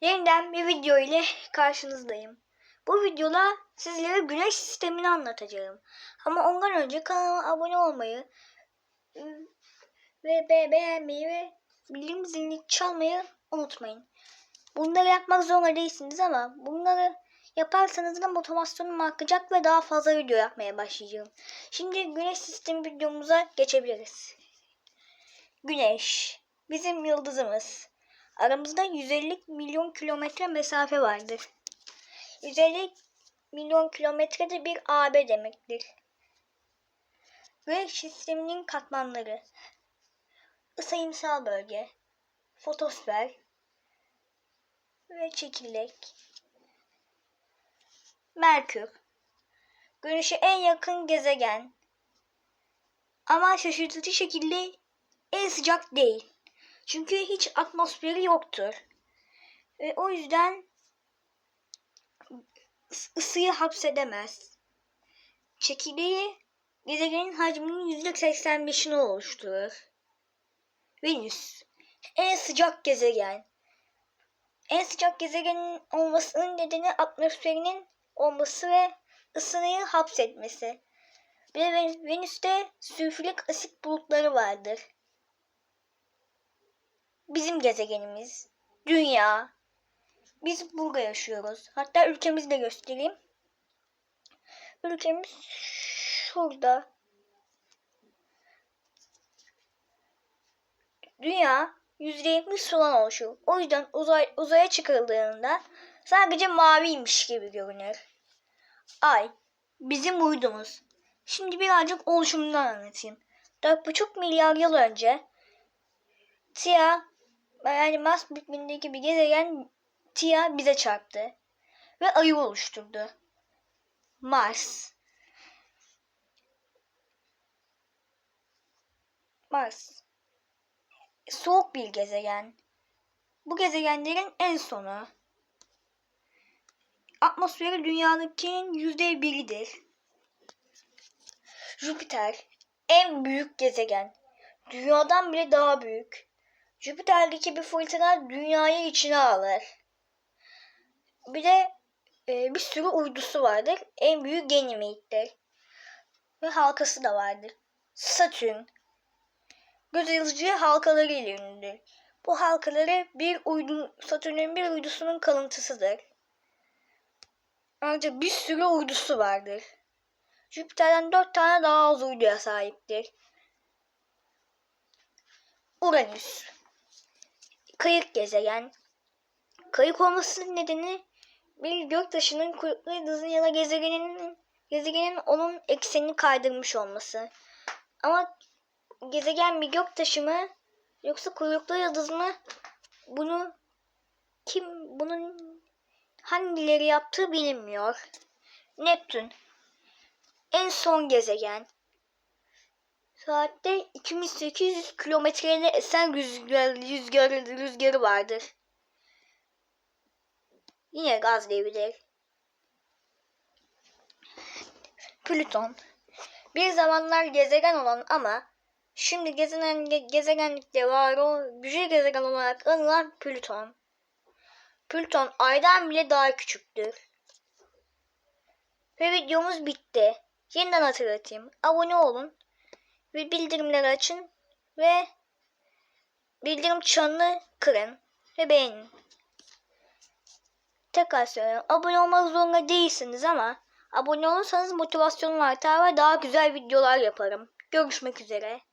Yeniden bir video ile karşınızdayım. Bu videoda sizlere güneş sistemini anlatacağım. Ama ondan önce kanalıma abone olmayı ve be- beğenmeyi ve bildirim zilini çalmayı unutmayın. Bunları yapmak zorunda değilsiniz ama bunları yaparsanız da motivasyonum artacak ve daha fazla video yapmaya başlayacağım. Şimdi güneş sistemi videomuza geçebiliriz. Güneş bizim yıldızımız. Aramızda 150 milyon kilometre mesafe vardır. 150 milyon kilometre de bir AB demektir. Güneş sisteminin katmanları. Isayımsal bölge, fotosfer ve çekirdek. Merkür. Güneşe en yakın gezegen. Ama şaşırtıcı şekilde en sıcak değil. Çünkü hiç atmosferi yoktur. Ve o yüzden ıs- ısıyı hapsedemez. Çekirdeği gezegenin hacminin %85'ini oluşturur. Venüs en sıcak gezegen. En sıcak gezegenin olmasının nedeni atmosferinin olması ve ısıyı hapsetmesi. Ven- Venüs'te sülfürik asit bulutları vardır bizim gezegenimiz. Dünya. Biz burada yaşıyoruz. Hatta ülkemizi de göstereyim. Ülkemiz şurada. Dünya %70 sudan oluşuyor. O yüzden uzay, uzaya çıkarıldığında sadece maviymiş gibi görünür. Ay, bizim uydumuz. Şimdi birazcık oluşumundan anlatayım. 4,5 milyar yıl önce Tia yani Mars büyüklüğündeki bir gezegen Tia bize çarptı ve ayı oluşturdu. Mars. Mars. Soğuk bir gezegen. Bu gezegenlerin en sonu. Atmosferi dünyadakinin yüzde biridir. Jüpiter. En büyük gezegen. Dünyadan bile daha büyük. Jüpiter'deki bir fırtına dünyayı içine alır. Bir de e, bir sürü uydusu vardır. En büyük Ganymede'dir. Ve halkası da vardır. Satürn. Göz alıcı halkaları ile ünlüdür. Bu halkaları bir uydu, Satürn'ün bir uydusunun kalıntısıdır. Ayrıca bir sürü uydusu vardır. Jüpiter'den dört tane daha az uyduya sahiptir. Uranüs kayık gezegen. Kayık olmasının nedeni bir göktaşının kuyruklu yıldızın ya da gezegenin gezegenin onun eksenini kaydırmış olması. Ama gezegen bir göktaşı mı yoksa kuyruklu yıldız mı? Bunu kim bunun hangileri yaptığı bilinmiyor. Neptün en son gezegen. Saatte 2800 kilometreyle esen rüzgar, rüzgar, rüzgarı vardır. Yine gaz devridir. Plüton. Bir zamanlar gezegen olan ama şimdi gezegen, gezegenlikte var o büyük gezegen olarak anılan Plüton. Plüton aydan bile daha küçüktür. Ve videomuz bitti. Yeniden hatırlatayım. Abone olun ve bildirimleri açın ve bildirim çanını kırın ve beğenin. Tekrar söylüyorum. Abone olmak zorunda değilsiniz ama abone olursanız motivasyonum artar ve daha güzel videolar yaparım. Görüşmek üzere.